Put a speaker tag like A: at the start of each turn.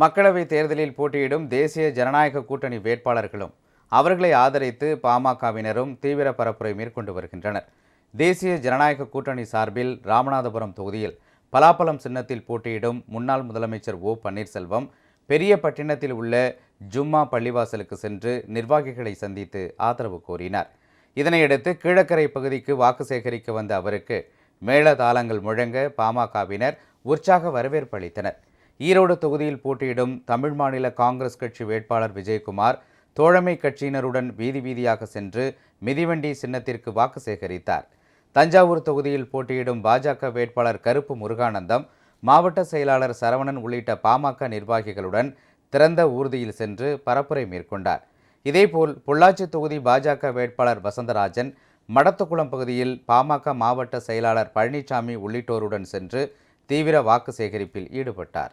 A: மக்களவைத் தேர்தலில் போட்டியிடும் தேசிய ஜனநாயக கூட்டணி வேட்பாளர்களும் அவர்களை ஆதரித்து பாமகவினரும் தீவிர பரப்புரை மேற்கொண்டு வருகின்றனர். தேசிய ஜனநாயக கூட்டணி சார்பில் ராமநாதபுரம் தொகுதியில் பலாப்பழம் சின்னத்தில் போட்டியிடும் முன்னாள் முதலமைச்சர் ஓ பன்னீர்செல்வம் பெரியபட்டினத்தில் உள்ள ஜும்மா பள்ளிவாசலுக்கு சென்று நிர்வாகிகளை சந்தித்து ஆதரவு கோரினார். இதனையடுத்து கீழக்கரை பகுதிக்கு வாக்கு சேகரிக்க வந்த அவருக்கு மேள தாளங்கள் முழங்க பாமகவினர் உற்சாக வரவேற்பு அளித்தனர். ஈரோடு தொகுதியில் போட்டியிடும் தமிழ் மாநில காங்கிரஸ் கட்சி வேட்பாளர் விஜயகுமார் தோழமை கட்சியினருடன் வீதி வீதியாக சென்று மிதிவண்டி சின்னத்திற்கு வாக்கு சேகரித்தார். தஞ்சாவூர் தொகுதியில் போட்டியிடும் பாஜக வேட்பாளர் கருப்பு முருகானந்தம் மாவட்ட செயலாளர் சரவணன் உள்ளிட்ட பாமக நிர்வாகிகளுடன் திறந்த ஊர்தியில் சென்று பரப்புரை மேற்கொண்டார். இதேபோல் பொள்ளாச்சி தொகுதி பாஜக வேட்பாளர் வசந்தராஜன் மடத்துக்குளம் பகுதியில் பாமக மாவட்ட செயலாளர் பழனிசாமி உள்ளிட்டோருடன் சென்று தீவிர வாக்கு சேகரிப்பில் ஈடுபட்டார்.